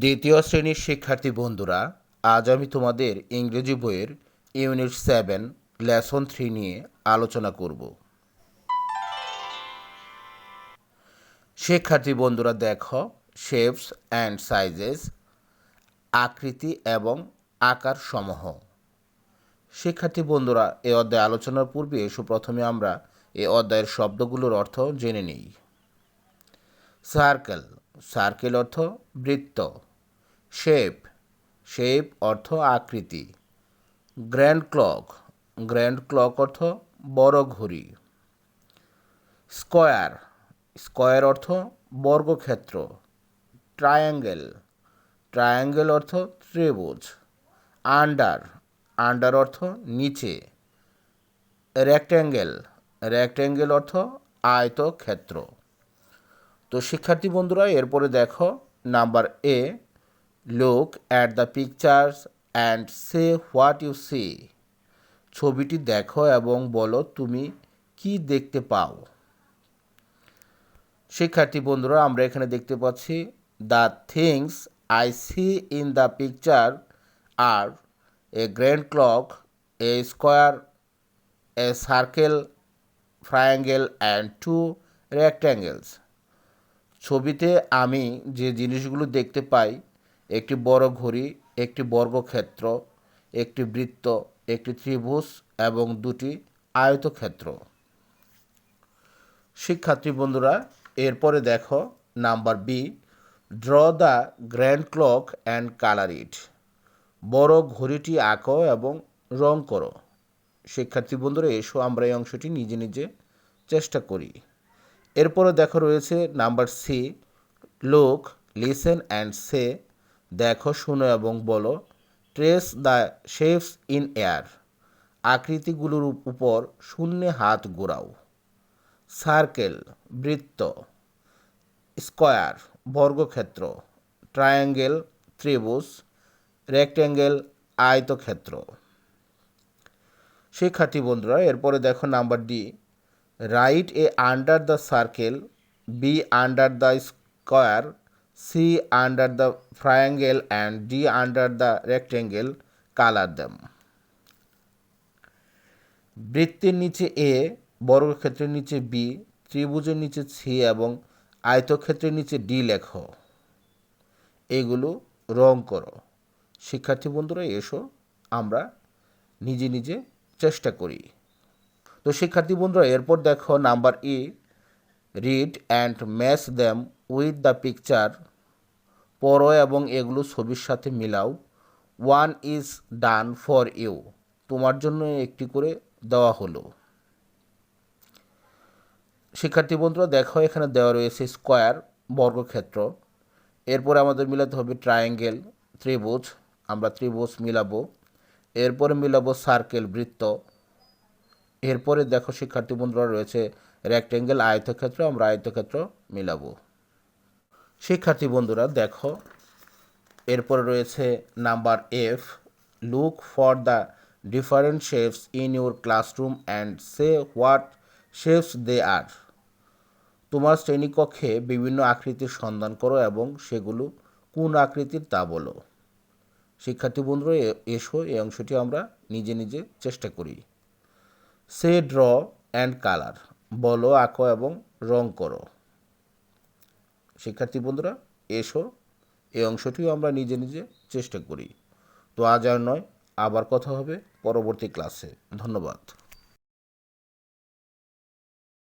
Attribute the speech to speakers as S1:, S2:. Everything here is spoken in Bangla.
S1: দ্বিতীয় শ্রেণির শিক্ষার্থী বন্ধুরা, আজ আমি তোমাদের ইংরেজি বইয়ের ইউনিট সেভেন, লেসন থ্রি নিয়ে আলোচনা করব। শিক্ষার্থী বন্ধুরা, দেখো শেপস অ্যান্ড সাইজেস আকৃতি এবং আকার সমূহ। শিক্ষার্থী বন্ধুরা, এ অধ্যায় আলোচনার পূর্বে সুপ্রথমে আমরা এ অধ্যায়ের শব্দগুলোর অর্থ জেনে নিই। সার্কেল সার্কেল অর্থ বৃত্ত। শেপ শেপ অর্থ আকৃতি। গ্র্যান্ড ক্লক গ্র্যান্ড ক্লক অর্থ বড় ঘড়ি। স্কয়ার স্কয়ার অর্থ বর্গক্ষেত্র। ট্রায়াঙ্গেল ট্রায়াঙ্গেল অর্থ ত্রিভুজ। আন্ডার আন্ডার অর্থ নিচে। রেক্ট্যাঙ্গেল রেক্ট্যাঙ্গেল অর্থ আয়তক্ষেত্র। তো শিক্ষার্থী বন্ধুরা, এরপরে দেখো number A look at the pictures and say what you see ছবিটি দেখো এবং বলো তুমি কি দেখতে পাও। শিক্ষার্থী বন্ধুরা, আমরা এখানে দেখতে পাচ্ছি the things I see in the picture are a grand clock a square a circle triangle and two rectangles ছবিতে আমি যে জিনিসগুলো দেখতে পাই, একটি বড় ঘড়ি, একটি বর্গক্ষেত্র, একটি বৃত্ত, একটি ত্রিভুজ এবং দুটি আয়তক্ষেত্র। শিক্ষার্থী বন্ধুরা, এরপরে দেখো number B draw the grand clock and colour it বড় ঘড়িটি আঁকো এবং রং করো। শিক্ষার্থী বন্ধুরা, এসো আমরা এই অংশটি নিজে নিজে চেষ্টা করি। এরপরে দেখো রয়েছে number C look listen and say দেখো, শুনো এবং বলো trace the shapes in air আকৃতিগুলোর উপর শূন্যে হাত ঘোরাও সার্কেল বৃত্ত স্কয়ার বর্গক্ষেত্র ট্রায়াঙ্গেল ত্রিভুজ রেক্ট্যাঙ্গেল আয়তক্ষেত্র। শিক্ষার্থী বন্ধুরা, এরপরে দেখো number D write A under the circle B under the square C under the triangle and D under the rectangle colour them বৃত্তের নিচে এ বর্গক্ষেত্রের নিচে বি ত্রিভুজের নিচে সি এবং আয়তক্ষেত্রের নিচে ডি লেখো। এগুলো রং করো। শিক্ষার্থী বন্ধুরা, এসো, আমরা নিজে নিজে চেষ্টা করি। তো শিক্ষার্থী বন্ধুরা, এরপর দেখো number E read and match them with the picture পড়ো এবং এগুলো ছবির সাথে মিলাও। One is done for you তোমার জন্য একটি করে দেওয়া হলো। শিক্ষার্থী বন্ধুরা, দেখো এখানে দেওয়া রয়েছে স্কোয়ার বর্গক্ষেত্র। এরপরে আমাদের মিলাতে হবে ট্রায়াঙ্গেল ত্রিভুজ, আমরা ত্রিভুজ মিলাবো। এরপরে মিলাবো সার্কেল বৃত্ত। এরপরে দেখো শিক্ষার্থী বন্ধুরা রয়েছে রেক্টেঙ্গেল আয়তক্ষেত্র, আমরা আয়তক্ষেত্র মিলাবো। শিক্ষার্থী বন্ধুরা দেখো, এরপরে রয়েছে number F look for the different shapes in your classroom and say what shapes they are তোমার শ্রেণীকক্ষে বিভিন্ন আকৃতির সন্ধান করো এবং সেগুলো কোন আকৃতির তা বলো। শিক্ষার্থী বন্ধুরা এসো, এই অংশটি আমরা নিজে নিজে চেষ্টা করি। Say draw and colour. বলো, আঁকো এবং রং করো। শিক্ষার্থী বন্ধুরা, এসো। এই অংশটিও আমরা নিজে নিজে চেষ্টা করি। তো আজ আর নয়, আবার কথা হবে পরবর্তী ক্লাসে ধন্যবাদ।